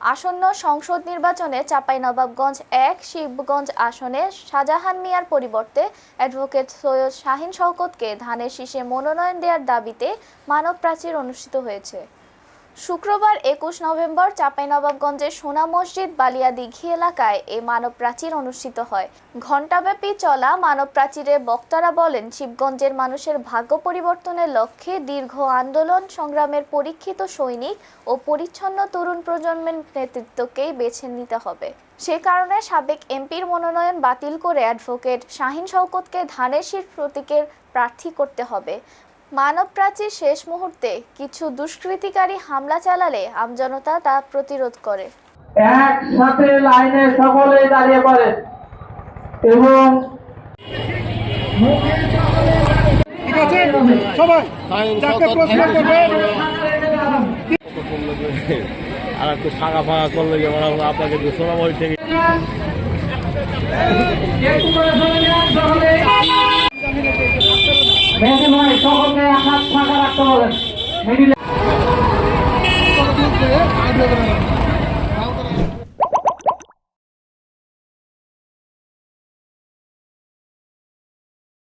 আসন্ন সংসদ নির্বাচনে চাঁপাইনবাবগঞ্জ এক, শিবগঞ্জ আসনে শাহজাহান মিয়ার পরিবর্তে অ্যাডভোকেট সৈয়দ শাহিন শওকতকে ধানের শীষে মনোনয়ন দেওয়ার দাবিতে মানব প্রাচীর অনুষ্ঠিত হয়েছে। শুক্রবার একুশ নভেম্বর চাঁপাইনবাবগঞ্জের সোনা মসজিদ বালিয়া দিঘি এলাকায় এই মানব প্রাচীর অনুষ্ঠিত হয়। ঘণ্টাব্যাপী চলা মানব প্রাচীরে বক্তারা বলেন, শিবগঞ্জের মানুষের ভাগ্য পরিবর্তনের লক্ষ্যে দীর্ঘ আন্দোলন, সংগ্রামের পরীক্ষিত সৈনিক ও পরিচ্ছন্ন তরুণ প্রজন্মের নেতৃত্বকেই বেছে নিতে হবে। সে কারণে সাবেক এমপির মনোনয়ন বাতিল করে অ্যাডভোকেট শাহিন শওকতকে ধানের শীষ প্রতীকের প্রার্থী করতে হবে। মানব প্রাচীর শেষ মুহূর্তে কিছু দুষ্কৃতিকারী হামলা চালালে আমজনতা তা প্রতিরোধ করে। একসাথে লাইনে সকলে দাঁড়িয়ে পড়েন এবং সবাই আর একটু ফাঁকা ফাঁকা করলে যেমন আপনাকে যে সোনামণি থেকে মেহেদি ভাই সকলকে হাত ফাঁকা রাখতে বলেন মেহেদি